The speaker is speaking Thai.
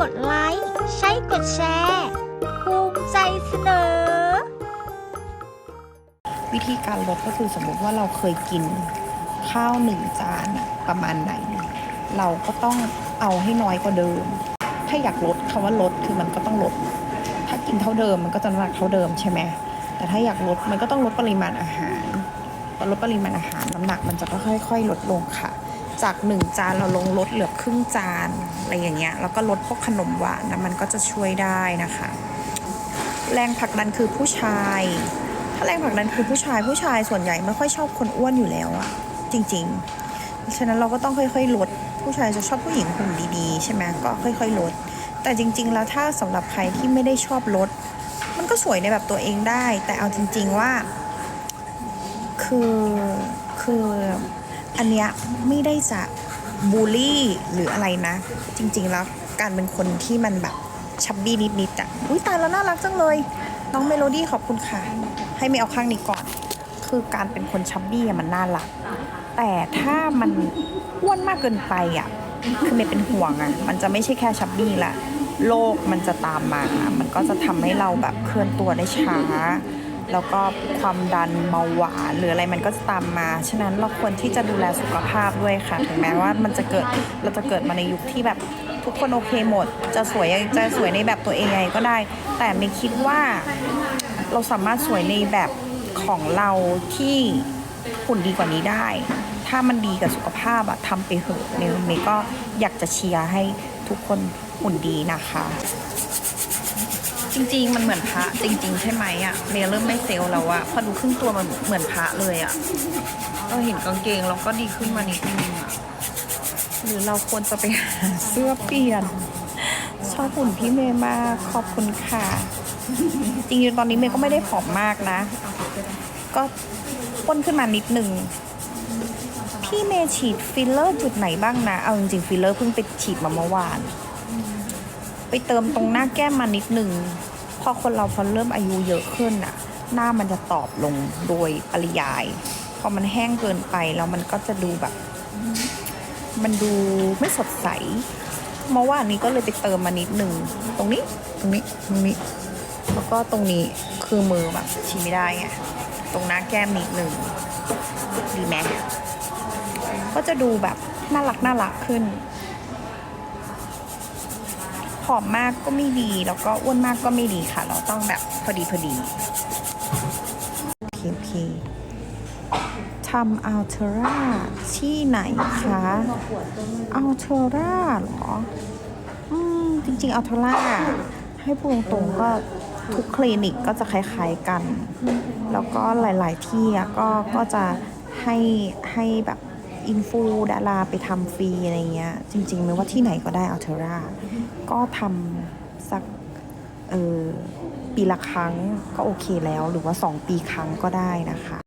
กดไลค์ ใช้กดแชร์ภูมิใจเสนอ วิธีการลดก็คือสมมติว่าเราเคยกินข้าวหนึ่งจานอะประมาณไหน เราก็ต้องเอาให้น้อยกว่าเดิม ถ้าอยากลดคำว่าลดคือมันก็ต้องลด ถ้ากินเท่าเดิมมันก็จะน้ำหนักเท่าเดิมใช่ไหมแต่ถ้าอยากลดมันก็ต้องลดปริมาณอาหารพอลดปริมาณอาหารน้ำหนักมันจะก็ค่อยๆลดลงค่ะ จากหนึ่งจานเราลงลดเหลือครึ่งจานอะไรอย่างเงี้ยแล้วก็ลดพวกขนมหวานนะมันก็จะช่วยได้นะคะ แรงผลักดันคือผู้ชาย ถ้าแรงผลักดันคือผู้ชายผู้ชายส่วนใหญ่ไม่ค่อยชอบคนอ้วนอยู่แล้วอะจริงๆ ฉะนั้นเราก็ต้องค่อยๆลดผู้ชายจะชอบผู้หญิงหุ่นดีๆ ใช่ไหมก็ค่อยๆลด แต่จริง ๆ แล้วถ้าสำหรับใครที่ไม่ได้ชอบลด มันก็สวยในแบบตัวเองได้ แต่เอาจริง ๆว่า คือคือ อันเนี้ยไม่ได้จะบูลลี่หรืออะไรนะ จริง ๆ แล้วการเป็นคนที่มันแบบชับบี้นิดๆอะอุ้ยตายแล้วน่ารักจังเลย น้องเมโลดี้ขอบคุณค่ะ ให้ไม่เอาข้างนี้ก่อน คือการเป็นคนชับบี้อะมันน่ารัก แต่ถ้ามันอ้วนมากเกินไปอะคือเมย์เป็นห่วงอะ มันจะไม่ใช่แค่ชับบี้ละโรคมันจะตามมา มันก็จะทำให้เราแบบเคลื่อนตัวได้ช้า แล้วก็ความดันเบาหวานหรืออะไรมันก็จะตามมา ฉะนั้นเราควรที่จะดูแลสุขภาพด้วยค่ะ ถึงแม้ว่ามันจะเกิดเราจะเกิดมาในยุคที่แบบทุกคนโอเคหมด จะสวยจะสวยในแบบตัวเองไงก็ได้ แต่ไม่คิดว่าเราสามารถสวยในแบบของเราที่หุ่นดีกว่านี้ได้ ถ้ามันดีกับสุขภาพอะทำไปเถอะเมย์เมย์ก็อยากจะเชียร์ให้ทุกคนหุ่นดีนะคะ จริง ๆ มันเหมือนพระจริง ๆ ใช่ไหมอะเมย์เริ่มไม่เซลล์แล้วอะพอดูครึ่งตัวมันเหมือนพระเลยอะเราเห็นกางเกงเราก็ดีขึ้นมานิดนึงอะหรือเราควรจะไปหาเสื้อเปลี่ยน ชอบหุ่นพี่เมย์มากขอบคุณค่ะ จริงๆตอนนี้เมย์ก็ไม่ได้ผอมมากนะ ก็ป้นขึ้นมานิดนึงพี่เมย์ฉีดฟิลเลอร์จุดไหนบ้างนะ เอาจริงๆฟิลเลอร์เพิ่งไปฉีดมาเมื่อวาน ไปเติมตรงหน้าแก้มมานิดหนึ่ง อคนเราพอเริ่มอายุเยอะขึ้นอะหน้ามันจะตอบลงโดยปริยาย พอมันแห้งเกินไปแล้วมันก็จะดูแบบ มันดูไม่สดใสเมื่อวานนี้ก็เลยไปเติมมานิดหนึ่งตรงนี้ตรงนี้ตรงนี้ แล้วก็ตรงนี้คือมือแบบชี้ไม่ได้ไงตรงหน้าแก้มนิดหนึ่งดีไหมก็จะดูแบบน่ารักน่ารักขึ้น ผอมมากก็ไม่ดี แล้วก็อ้วนมากก็ไม่ดีค่ะ เราต้องแบบพอดีพอดีโอเคโอเคทำอัลเทอราที่ไหนคะอัลเทอราเหรอ อืม จริง ๆอัลเทอราให้พูดตรงๆก็ทุกคลินิกก็จะคล้ายๆกัน แล้วก็หลายๆที่ก็ก็จะให้ให้แบบอินฟูดาราไปทำฟรีอะไรเงี้ย จริง ๆ ไม่ว่าที่ไหนก็ได้อัลเทอรา ก็ทำสักปีละครั้งก็โอเคแล้ว หรือว่า 2 ปีครั้งก็ได้นะคะ